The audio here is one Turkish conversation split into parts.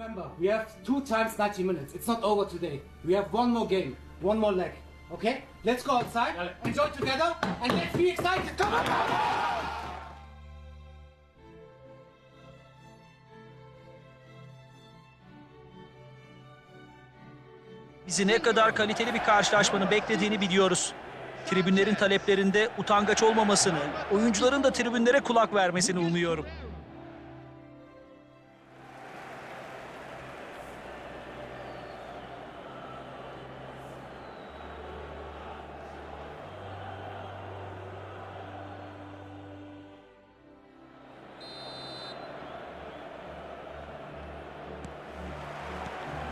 Remember, we have two times 90 minutes. It's not over today. We have one more game, one more leg. Okay? Let's go outside, enjoy together, and let's be excited. Come on! Bizi ne kadar kaliteli bir karşılaşmanın beklediğini biliyoruz. Tribünlerin taleplerinde utangaç olmamasını, oyuncuların da tribünlere kulak vermesini umuyorum.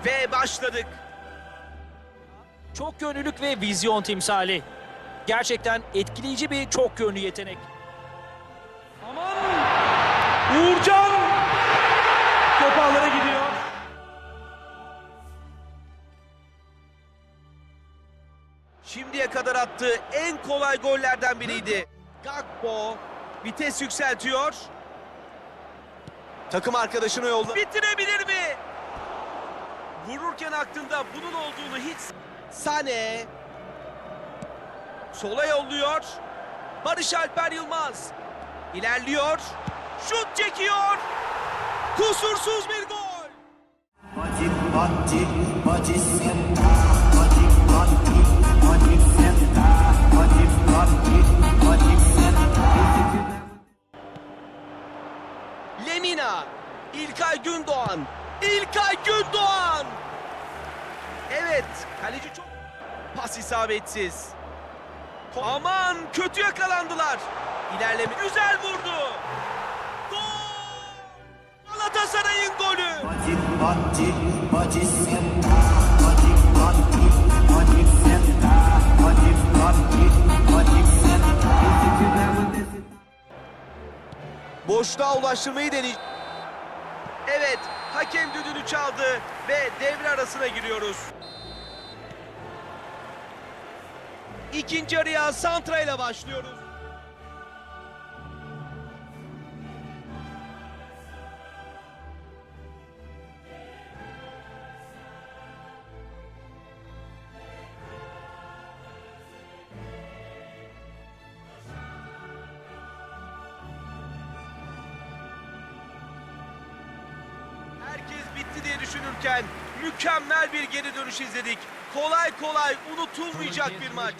Ve başladık. Çok yönlülük ve vizyon timsali. Gerçekten etkileyici bir çok yönlü yetenek. Aman! Uğurcan! Top ağlara gidiyor. Şimdiye kadar attığı en kolay gollerden biriydi. Gakpo vites yükseltiyor. Takım arkadaşını yolda. Bitirebilir mi? Vururken aklında bunun olduğunu hiç... Sane. Sola yolluyor. Barış Alper Yılmaz. İlerliyor. Şut çekiyor. Kusursuz bir gol. Lemina. İlkay Gündoğan. İlkay Gündoğan. Evet, kaleci çok pas isabetsiz. Aman kötü yakalandılar. İlerleme güzel vurdu. Gol! Galatasaray'ın golü. Boşluğa ulaştırmayı deneyecek. Evet, hakem düdüğünü çaldı ve devre arasına giriyoruz. İkinci yarıya Santra ile başlıyoruz. Herkes bitti diye düşünürken mükemmel bir geri dönüş izledik. Kolay kolay unutulmayacak bir maç.